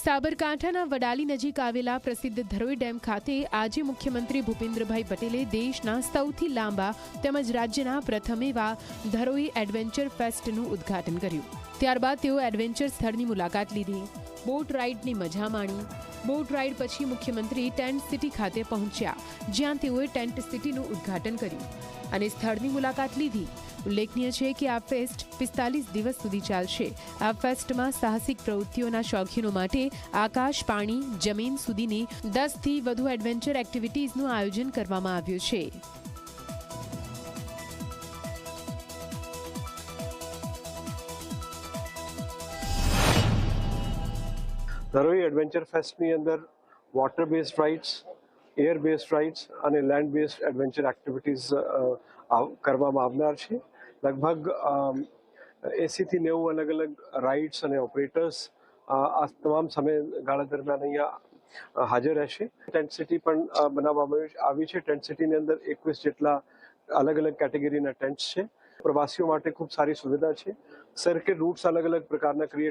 સાબરકાંઠાના વડાલી નજીક આવેલા પ્રસિદ્ધ ધરોઈ ડેમ ખાતે આજે મુખ્યમંત્રી ભૂપેન્દ્રભાઈ પટેલે દેશના સૌથી લાંબા તેમજ રાજ્યના પ્રથમ એવા ધરોઈ એડવેન્ચર ફેસ્ટનું ઉદ્ઘાટન કર્યું. ત્યારબાદ તેઓ એડવેન્ચર સ્થળની મુલાકાત લીધી. બોટ રાઇડની મજા માણી. બોટ રાઇડ પછી મુખ્યમંત્રી ટેન્ટ સિટી ખાતે પહોંચ્યા, જ્યાં તેઓએ ટેન્ટ સિટીનું ઉદ્ઘાટન કર્યું અને સ્થળની મુલાકાત લીધી. ઉલ્લેખનીય છે કે આ ફેસ્ટ પિસ્તાલીસ દિવસ સુધી ચાલશે. આ ફેસ્ટમાં સાહસિક પ્રવૃત્તિઓના શોખીનો માટે આકાશ, પાણી, જમીન સુધીની દસથી વધુ એડવેન્ચર એક્ટિવિટીઝનું આયોજન કરવામાં આવ્યું છે. ધરોઈ એડવેન્ચર ફેસ્ટની અંદર water base rides air base rides અને લેન્ડ બેઝ એડવેન્ચર એક્ટિવિટીઝ કરવામાં આવનાર છે. લગભગ એસીથી નેવું અલગ અલગ રાઇડ્સ અને ઓપરેટર્સ આ તમામ સમયગાળા દરમિયાન અહીંયા હાજર રહેશે. ટેન્ટ સિટી પણ બનાવવામાં આવી- છે. ટેન્ટ સિટીની અંદર એકવીસ જેટલા અલગ અલગ કેટેગરીના ટેન્ટ્સ છે. પ્રવાસીઓ માટે ખૂબ સારી સુવિધા છે. સર્કિટ રૂટ્સ અલગ અલગ પ્રકારના ક્રિએટ